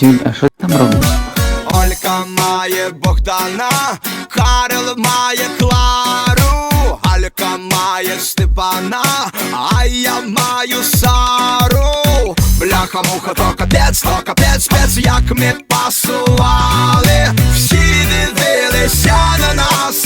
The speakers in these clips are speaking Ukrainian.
Юль, а що ти там робиш? Олька має Богдана, Карл має Клару, Алька має Степана, а я маю Сару. Бляха муха, то капець, то капець, спец, як ми пасували. Всі дивилися на нас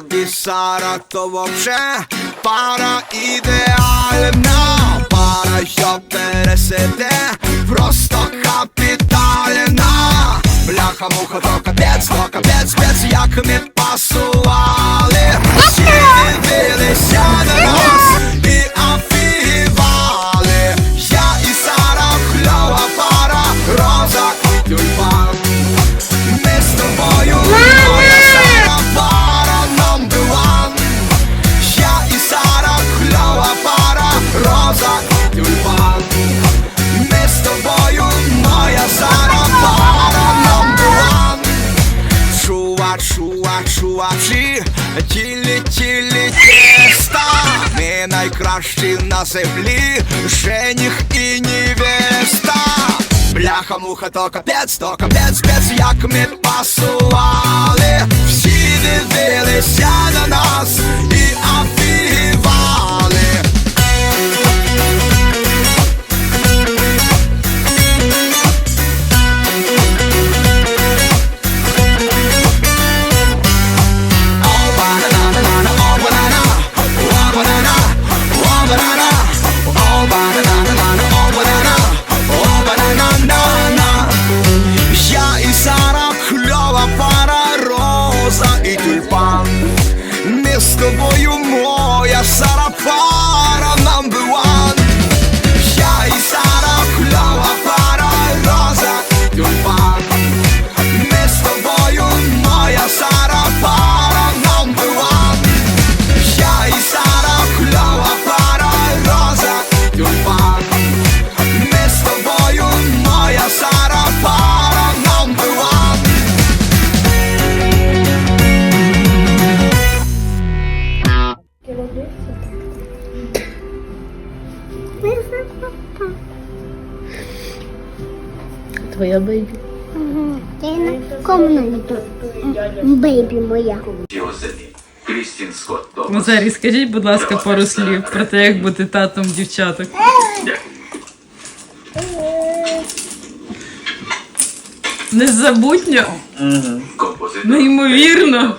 І Сара, то вообще пара ідеальна. Пара, що пересиде, просто капітальна. Бляха, муха, то капець, то капець, спец, як ми Чува, чува, чувачі, тілі, тілі, тіста. Ми найкращі на землі, жених і невеста. Бляха, муха, то капець, то капець, капець, як ми пасували. Всі дивилися на нас Твоя бейбі. На комнату. Бейбі моя. Крістін Скотт Томас. Назарій, скажіть, будь ласка, пару слів про те, як бути татом дівчаток. Незабутньо, неймовірно.